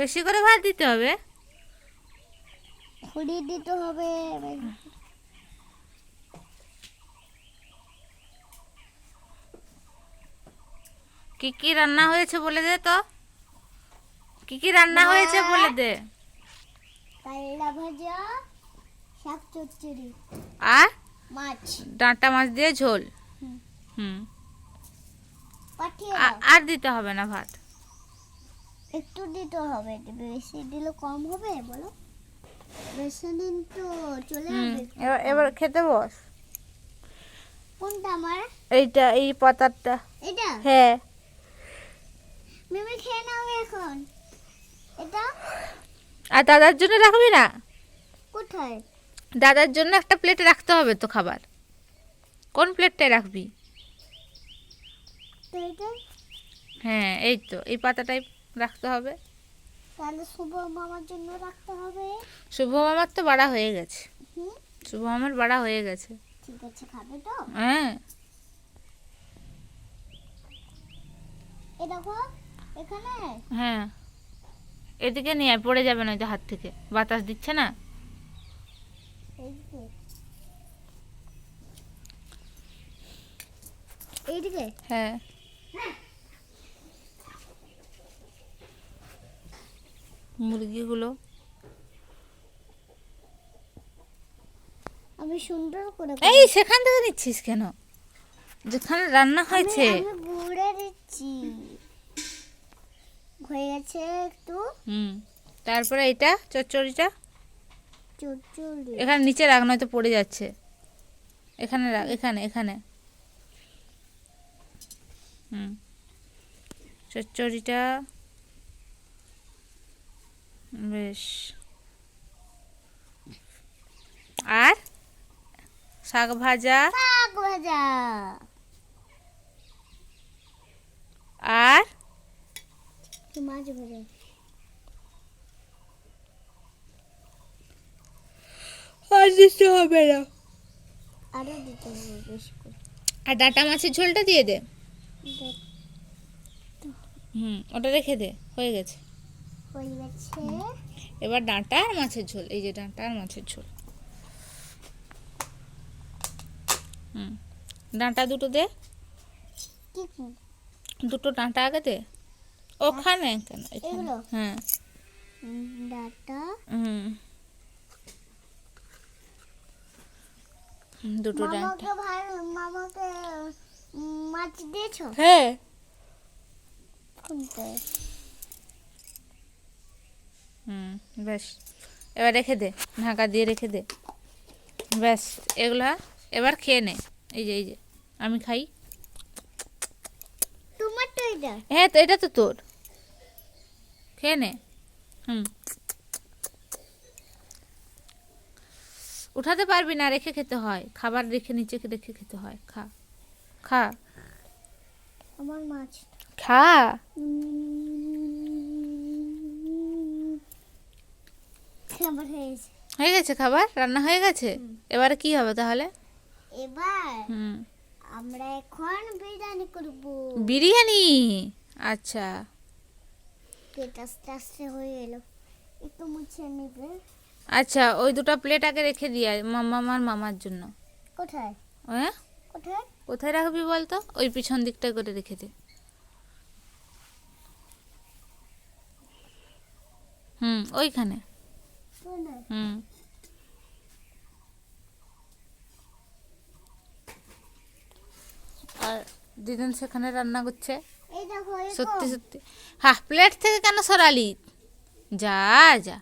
বেশি করে ভাত দিতে হবে? খুঁড়ি দিতে হবে কি কি রান্না হয়েছে বলে দে তো। কি কি রান্না হয়েছে বলে দে। কাল্লা ভাজা শাক চচ্চড়ি আর? মাছ। ডাঁটা মাছ দিয়ে ঝোল। হুম। আর দিতে হবে না ভাত। একটু দিতে হবে বেশি দিলে কম হবে বলো? বেশি দিন তো চলে যাবে এবার এবার খেতে বস। কোনটা আমার? এইটা এই পাতাটা এটা? হ্যাঁ। মিমি খেয়ে নাও এখন। এটা? আর দাদার জন্য রাখবি না? কোথায়? দাদার জন্য একটা প্লেটে রাখতে হবে তো খাবার। কোন প্লেটটায় রাখবি? হ্যাঁ এই তো এই পাতাটাই রাখতে হবে। তাহলে শুভ মামার জন্য রাখতে হবে। শুভ মামার তো বাড়া হয়ে গেছে। শুভ আমার বাড়া হয়ে গেছে। ঠিক আছে খাবে তো? হ্যাঁ। এ দেখো এখানে? হ্যাঁ। এদিকে নিয়ে পড়ে যাবে না হাত থেকে। বাতাস দিচ্ছে না? এইদিকে? এইদিকে হ্যাঁ। মুরগিগুলো। আমি সুন্দর করে এই সেখান থেকে নিচ্ছিস কেন? যেখানে রান্না হয়েছে। আমি- ঘুরে দিচ্ছি। হয়ে গেছে একটু। হুম তারপরে এটা চচ্চড়িটা? চুচুড়ি এখানে নিচে রাখ নয়তো পড়ে যাচ্ছে। এখানে রাখ এখানে এখানে। হুম চচ্চড়িটা বেশ। আর? শাক ভাজা? শাক ভাজা। আর? মাছ ভাজা? আর দিতে হবে না। আরও দিতে হবে বেশি করে। আর ডাটা মাছের ঝোলটা দিয়ে দে। হুম ওটা রেখে দে হয়ে গেছে। হয়ে গেছে। এবার ডাঁটা আর মাছের ঝোল এই যে ডাঁটা আর মাছের ঝোল। হুম ডাঁটা দুটো দে? দুটো ডাঁটা আগে দে। ওখানে কেন? এখানে। হ্যাঁ। হুম। দুটো ডাঁটা। মামাকে মাছ দিয়েছ? হ্যাঁ। হুম। ব্যাস এবার রেখে দে ঢাকা দিয়ে রেখে দে। ব্যাস এগুলা এবার খেয়ে নে। এই যে এই যে আমি খাই। তোমার তো এটা। হ্যাঁ তো এটা তো তোর। খেয়ে নে। হুম। উঠাতে পারবি না রেখে খেতে হয়। খাবার রেখে নিচে রেখে খেতে হয়। খা। খা। আমার মাছ। খা। খাবার হয়েছে হয়ে গেছে। খাবার? রান্না হয়ে গেছে? এবারে কি হবে তাহলে? এবার হুম। আমরা এখন বিরিয়ানি করব। বিরিয়ানি? আচ্ছা। পেট আস্তে আস্তে হয়ে এলো একটু মুছে নেবে। আচ্ছা ওই দুটো প্লেট আগে রেখে দিয়ে মামা আমার মামার জন্য। কোথায়? হ্যাঁ? কোথায়? কোথায় রাখবি বলতো? ওই পিছন দিকটা করে রেখে দে। হুম ওইখানে? হুম। আর দিদিন সেখানে রান্না করছে? সত্যি সত্যি। হাফ প্লেট থেকে কেন সরালি? যা যা।